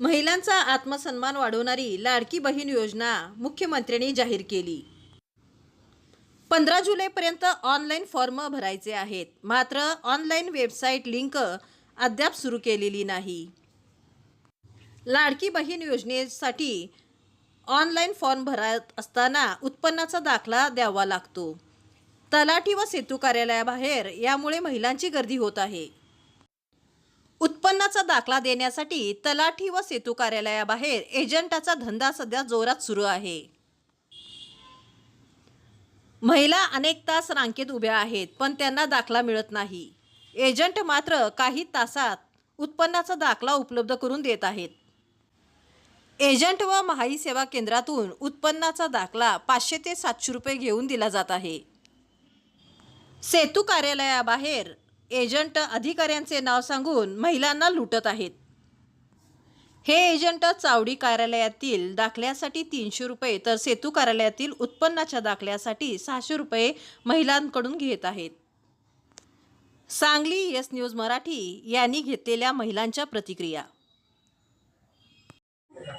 महिलांचा आत्मसन्मान वाढवणारी लाडकी बहीण योजना मुख्यमंत्र्यांनी जाहीर केली. पंधरा जुलैपर्यंत ऑनलाईन फॉर्म भरायचे आहेत. मात्र ऑनलाईन वेबसाईट लिंक अद्याप सुरू केलेली नाही. लाडकी बहीण योजनेसाठी ऑनलाईन फॉर्म भरत असताना उत्पन्नाचा दाखला द्यावा लागतो. तलाठी व सेतू कार्यालयाबाहेर यामुळे महिलांची गर्दी होत आहे. उत्पन्नाचा दाखला देण्यासाठी तलाठी व सेतू कार्यालयाबाहेर एजंटाचा धंदा सध्या जोरात सुरू आहे. महिला अनेक तास रांकेत उभ्या आहेत पण त्यांना दाखला मिळत नाही. एजंट मात्र काही तासात उत्पन्नाचा दाखला उपलब्ध करून देत आहेत. एजंट व महाई सेवा केंद्रातून उत्पन्नाचा दाखला पाचशे ते सातशे रुपये घेऊन दिला जात आहे. सेतू कार्यालयाबाहेर एजंट अधिकाऱ्यांचे नाव सांगून महिलांना लुटत आहेत. हे एजंट चावडी कार्यालयातील दाखल्यासाठी तीनशे रुपये तर सेतू कार्यालयातील उत्पन्नाच्या दाखल्यासाठी सहाशे रुपये महिलांकडून घेत आहेत. सांगली यस न्यूज मराठी यांनी घेतलेल्या महिलांच्या प्रतिक्रिया.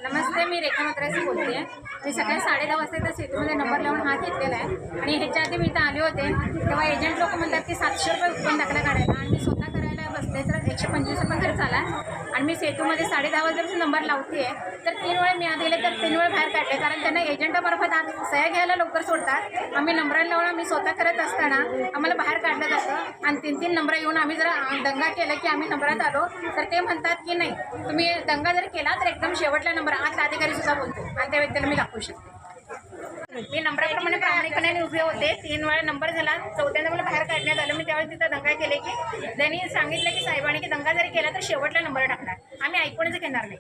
नमस्ते मी रेखा मद्रासी बोलते आहे मी सकाळी साडे दहा वाजता इथं सेतूमध्ये नंबर लावून हात घेतलेला आहे. आणि ह्याच्या आधी मी इथं आले होते तेव्हा एजंट लोक म्हणतात की सातशे रुपये उत्पन्न दाखला काढायला. आणि मी स्वतः करायला बसले तर एकशे पंचवीस रुपये खर्च आला. आणि मी सेतूमध्ये साडे दहा वाजल्यापासून नंबर लावते. आहे तर तीन वेळा मी आत गेले तर तीन वेळा बाहेर काढले. कारण त्यांना एजंटामार्फत आत सह्या घ्यायला लवकर सोडतात. आम्ही नंबर लावून आम्ही स्वतः करत असताना आम्हाला बाहेर काढलं जातं. आणि तीन तीन नंबर येऊन आम्ही जर दंगा केला की आम्ही नंबरात आलो. तर ते म्हणतात की नाही तुम्ही दंगा जर केला तर एकदम शेवटला नंबर आतला अधिकारी सुद्धा बोलतो. आणि त्या व्यक्तीला मी दाखवू शकते. मी नंबराप्रमाणे प्रामाणिकपणे उभे होते. तीन वेळा नंबर झाला. चौथ्यांदा मला बाहेर काढण्यात आलं. मी त्यावेळेस तिथं दंगा केले की त्यांनी सांगितलं की साहेबांनी की दंगा जरी केला तर शेवटला नंबर टाकणार. आम्ही ऐकूनच घेणार नाही.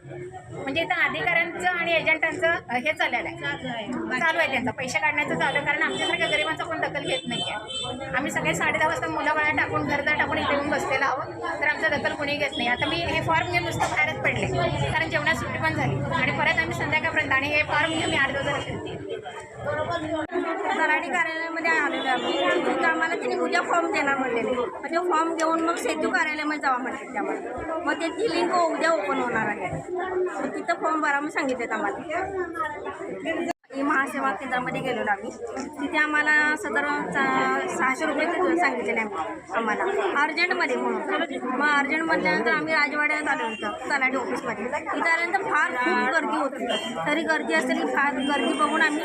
म्हणजे इथं अधिकाऱ्यांचं आणि एजंटांचं हे चाललेलं आहे. चालू आहे. त्यांचं. पैसे काढण्याचं चालू आहे. कारण आमच्यासारख्या गरिबांचा कोण दखल घेत नाही आहे आम्ही सगळे साडे दहा वाजता मुलं बाळा टाकून घरदार टाकून इथे येऊन बसलेलो आहोत. तर आमचं दखल कोणी घेत नाही. आता मी हे फॉर्म घेऊन नुसतं बाहेरच पडले. कारण जेवणात सुट्टी पण झाली. आणि परत आम्ही संध्याकाळपर्यंत आणि हे फॉर्म घेऊन मी आठ दिवसाला तराडी कार्यालयामध्ये आलेलो आहे तिथं आम्हाला त्यांनी उद्या फॉर्म देणार म्हणलेले म्हणजे मग ते फॉर्म घेऊन मग सेतू कार्यालयामध्ये जावा म्हटले त्यामध्ये मग ते ती लिंक उद्या ओपन होणार आहे. मग तिथं फॉर्म भरा मग सांगितलेत आम्हाला. ही महासेवा केंद्रामध्ये गेलेलो आम्ही. तिथे आम्हाला साधारण सहाशे रुपये ते सांगितलेले आम्ही आम्हाला. अर्जंटमध्ये म्हणून. मग अर्जंट म्हटल्यानंतर आम्ही राजवाड्यात आलो होतो तलाठी ऑफिसमध्ये. तिथे आल्यानंतर फार खूप गर्दी होती. तरी गर्दी असली फार गर्दी बघून आम्ही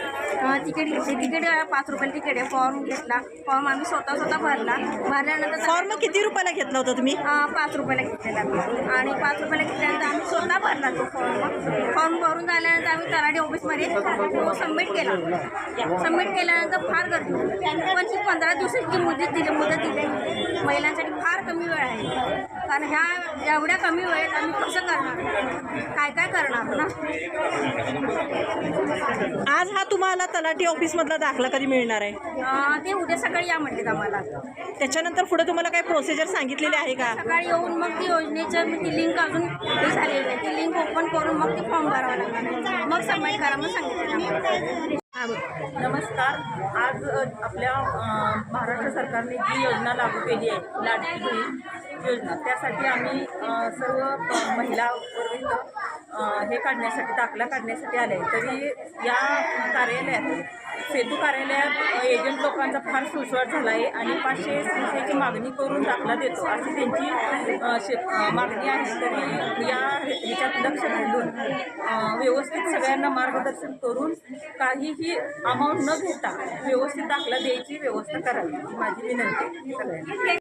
तिकीट घेतले. तिकीट पाच रुपयाला तिकीट आहे फॉर्म घेतला. फॉर्म आम्ही स्वतः स्वतः भरला. भरल्यानंतर फॉर्म किती रुपयाला घेतला होता तुम्ही? पाच रुपयाला घेतलेला आम्ही. आणि पाच रुपयाला घेतल्यानंतर आम्ही स्वतः भरला तो फॉर्म. फॉर्म भरून झाल्यानंतर आम्ही तलाठी ऑफिसमध्ये सबमिट केला. सबमिट केल्यानंतर फार गर्दी होती. पण ती पंधरा दिवसाची मुदत दिली मुदत दिली. महिलांसाठी फार कमी वेळ आहे. कारण ह्या एवढ्या कमी वेळेत आम्ही कसं करणार? काय काय करणार ना? आज हा तुम्हाला तलाठी ऑफिसमधला दाखला कधी मिळणार आहे? ते उद्या सकाळी या म्हटलेत आम्हाला. त्याच्यानंतर पुढे तुम्हाला काही प्रोसिजर सांगितलेली आहे का? सकाळी येऊन मग ती योजनेचं ती लिंक अजून झालेली आहे ती लिंक ओपन करून मग ते फॉर्म भरावं लागणार. मग सबमिट करा मग सांगितलं नमस्कार. आज आपल्या महाराष्ट्र सरकारने जी योजना लागू केली आहे लाडकी बहीण योजना त्यासाठी आम्ही सर्व महिला वर्ग हे काढण्यासाठी दाखला काढण्यासाठी आले. तरी या कार्यालयात सेतू कार्यालयात एजंट लोकांचा फार सुसवाट झाला आहे आणि पाचशे संख्येची मागणी करून दाखला देतो अशी त्यांची शे मागणी आहे. तरी या ह्याच्यात लक्ष घालून व्यवस्थित सगळ्यांना मार्गदर्शन करून काहीही अमाऊंट न घेता व्यवस्थित दाखला द्यायची व्यवस्था करावी. माझी विनंती सगळ्यांना.